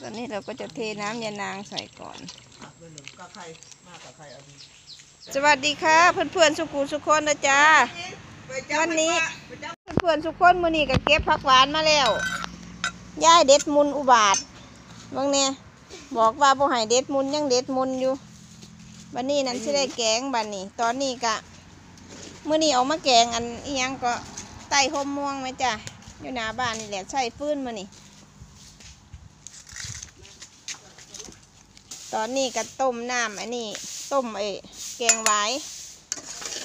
ตอนนี้เราก็จะเทน้ำยานางใส่ก่อนอะเบอร์หนึ่งกับใครมากกับใครเอาดีสวัสดีค่ะ เพื่อนๆสุขุสุขคนนะจ๊ะไปจับวันนี้ไปจับเพื่อนๆสุขคนมื้อนี้ก็เก็บผักหวานมาแล้วย่ายเด็ดมุนอุบาทบางเนี่ยบอกว่าบ่ให้เด็ดมุนยังเด็ดมุนอยู่บันนี้นั้นสิได้แกงบันนี้ ตอนนี้ก็มื้อนี้เออกมาแกงอันอีหยังก็ไต่หมม่วงไหมจ้ะอยู่หน้าบ้านนี่แหละใส่ฟืนมื้อนี้ ตอนนี้ก็ต้มน้ำอันนี้ต้มไอ้แกงหวาย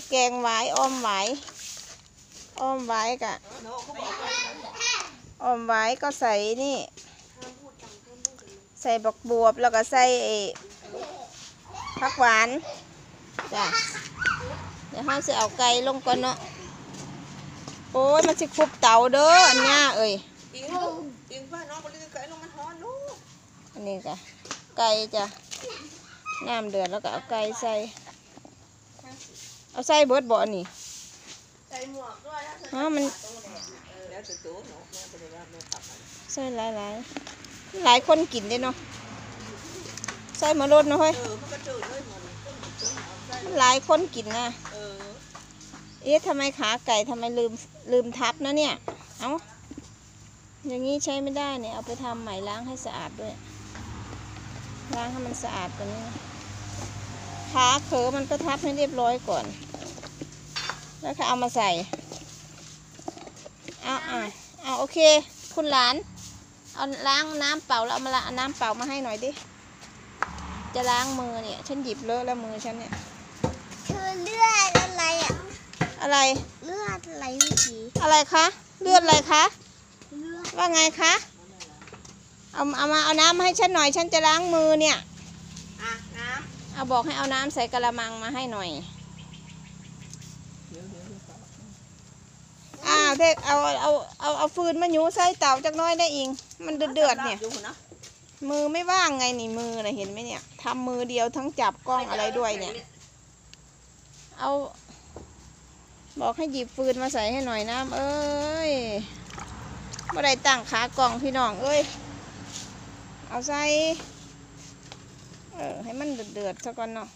แกงหวายอ้อมหวายอ้อมไว้กะเนาะเขาบอกว่าอ้อมไว้ก็ใส่นี่ ใส่บักบวบแล้วก็ใส่ไอ้ผักหวานจ้ะเดี๋ยวเราจะเอาไก่ลงก่อนเนาะโอ้ยมันสิคุบเตาเด้ออันเนี้ยเอ้ยอิงลูกอิงป้าน้องไปเล่นไก่ลงมันฮ้อนลูกอันนี้จ้ะ ไก่จ้ะน้ำเดือดแล้วก็เอาไก่ใส่ เอาใส่เบิดบ่อันนี้ใส่หมวกด้วยนะฮะมันแล้วจะตัวเนาะแม่ไปเลยว่าแม่ขับมันใส่หลายหลายๆหลายคนกินได้เนาะใส่มารดเนาะเฮ้ยเออมันก็จืดเลยมันก็เหมือนเจ้าเอาใส่หลายคนกินนะเออเอ๊ะทำไมขาไก่ทำไมลืมลืมทับนะเนี่ย เอาอย่างนี้ใช้ไม่ได้เนี่ย เอาไปทำใหม่ล้างให้สะอาดด้วย ล้างให้มันสะอาดกว่านี้นะขาเขอมันก็ทับให้เรียบร้อยก่อน แล้วก็เอามาใส่ เอาอะเอาโอเค คุณหลาน เอาล้างน้ำเปล่าแล้วเอามาละเอาน้ำเปล่ามาให้หน่อยดิ จะล้างมือเนี่ย ฉันหยิบเลอะแล้วมือฉันเนี่ยคือเลือดอะไรอะ อะไร เลือดไหลวิถีอะไรคะ เลือดอะไรคะเลือดว่าไงคะ เอาเอามาเอาน้ำมาให้ฉันหน่อย ฉันจะล้างมือเนี่ย อะน้เอาบอกให้เอาน้ำใส่กระมังมาให้หน่อยำเดี๋ยวเดี๋ยวเดี๋ยวครับอ้าวเทเอาเอาเอาเอาฟืนมาหยูใส่เตาจักหน้อยได้อิง มันเดือดเดือดๆเนี่ยดูนะมือไม่ว่างไงนี่มือนะเห็นไหมเนี่ยทำมือเดียวทั้งจับกล้องอะไรด้วยเนี่ย เอา บอกให้หยิบฟืนมาใส่ให้หน่อยน้ำเอ้ยเมื่อไรตั้งขากล่องพี่น้องเอ้ย เอาใส่เออให้มันเดือดๆซะก่อนเนาะ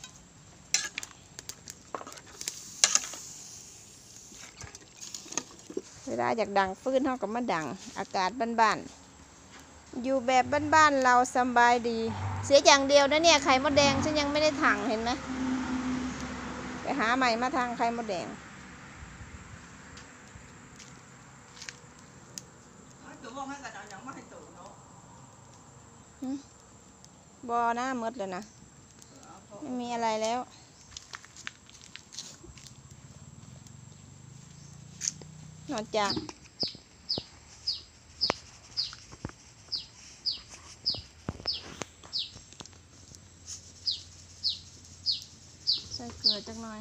เวลาอยากดังฟื้นเท่ากับมาดัง อากาศบ้านๆ อยู่แบบบ้านๆ เราสบายดี เสียอย่างเดียวนะเนี่ยไข่มดแดงฉันยังไม่ได้ถังเห็นไหมไปหาใหม่มาทางไข่มดแดงตัวบอกให้กระดานยังไม่ให้ตัวเนาะ บอหน้ามืดเลยนะ ไม่มีอะไรแล้ว นอกจากใส่เกลือจักหน่อย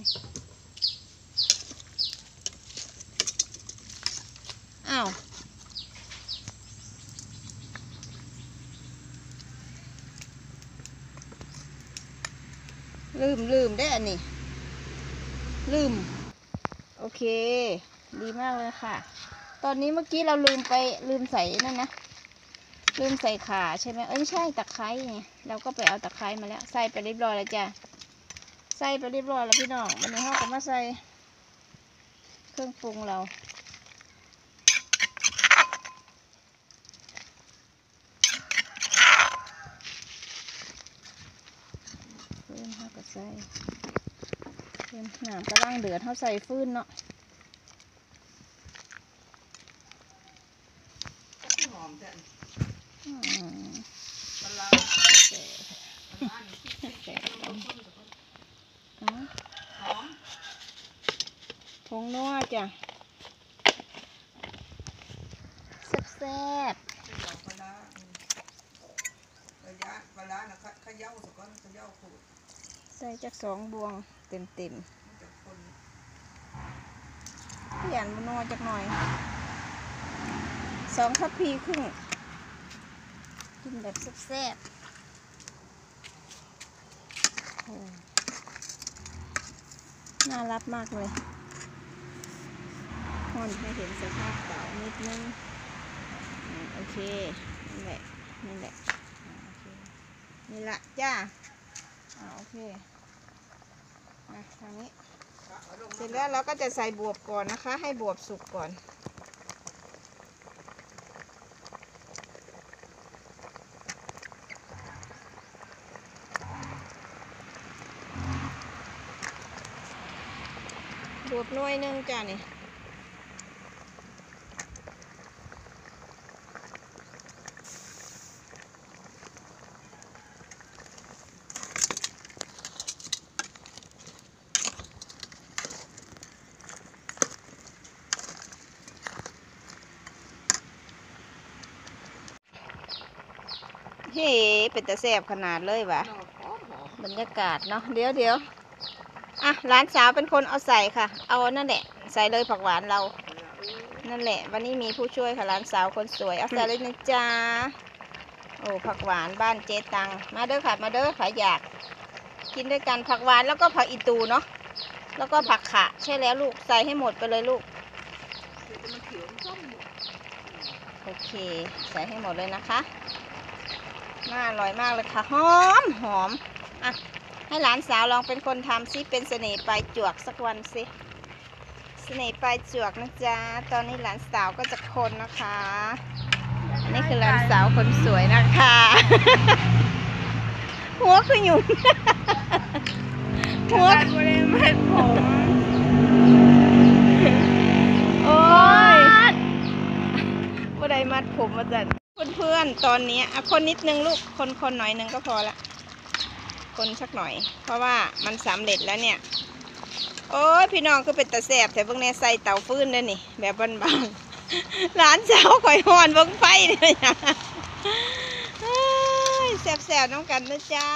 อ้าว ลืมลืมได้อันนี้ ลืม โอเค ดีมากเลยค่ะ ตอนนี้เมื่อกี้เราลืมไปลืมใส่นั่นนะ ลืมใส่ขาใช่ไหมเอ้ยใช่ตะไคร้ไงเราก็ไปเอาตะไคร้มาแล้ว ใส่ไปเรียบร้อยแล้วจ้ะ ใส่ไปเรียบร้อยแล้วพี่น้องวันนี้เราก็มาใส่ เครื่องปรุงเรา ฟืนเขาก็ ใส่ฟืนน้ำกระลังเดือดเขาใส่ฟืนเนาะหอมจังอืมปลาแต่แต่กันหอมผงนัวจ้ะแซ่บปลาระยะปลานะขย่าสักก้อนขย่าขูด ใส่จากสองบวงเต็มเต็มมันจะคนๆขยันมันนัวจักหน่อย สองทัพพีครึ่ง กินแบบแซ่บๆน่ารักมากเลยห่อนให้เห็นสภาพเก่านิดนึง โอเคนั่แหละนั่แหละนี่ละจ้า อ่าโอเคมาทางนี้ เสร็จแล้วเราก็จะใส่บวบก่อนนะคะ ให้บวบสุกก่อน บวบหน่วยหนึงจ้านี่ เฮ้เป็นตะแสบขนาดเลยวะนอกหอมหอมบรรยากาศเนาะเดี๋ยวเดี๋ยวอะร้านสาวเป็นคนเอาใส่ค่ะ เอานั่นแหละ ใส่เลยผักหวานเรา นั่นแหละ วันนี้มีผู้ช่วยค่ะร้านสาวคนสวยเอาใส่เลยนะจ๊ะโอ้ผักหวานบ้านเจ๊ตัง มาเด้อค่ะ มาเด้อค่ะอยาก กินด้วยกันผักหวานแล้วก็ผักอีตูเนาะแล้วก็ผักขะใช่แล้วลูกใส่ให้หมดไปเลยลูกคือจะมันเขียวมันส้มหมดโอเค ใส่ให้หมดเลยนะคะ น่าอร่อยมากเลยค่ะ หอมหอมอะให้หลานสาวลองเป็นคนทำซิเป็นเสน่ห์ปลายจวกสักวันสิเสน่ห์ปลายจวกนะจ๊ะตอนนี้หลานสาวก็จะคนนะคะนนี้คือหลานสาวคนสวยนะคะ หัวคือหยุ่มหัวบริเวณผม โอ้ยบ่ได้มัดผมมาจัดเพื่อ นตอนนี้อะคนนิดนึงลูกคนคนหน่อยนึงก็พอละคนสักหน่อย เพราะว่ามันสำเร็จแล้วเนี่ย โอ้ยพี่น้องคือเป็นตะแสบแต่เบิ่งในใส่เตาฟืนด้วยนี่ แบบบานๆร้านเจ้าข่อยหอนเบิ่งไฟเนี่ยแสบๆน้ำกันนะจ้า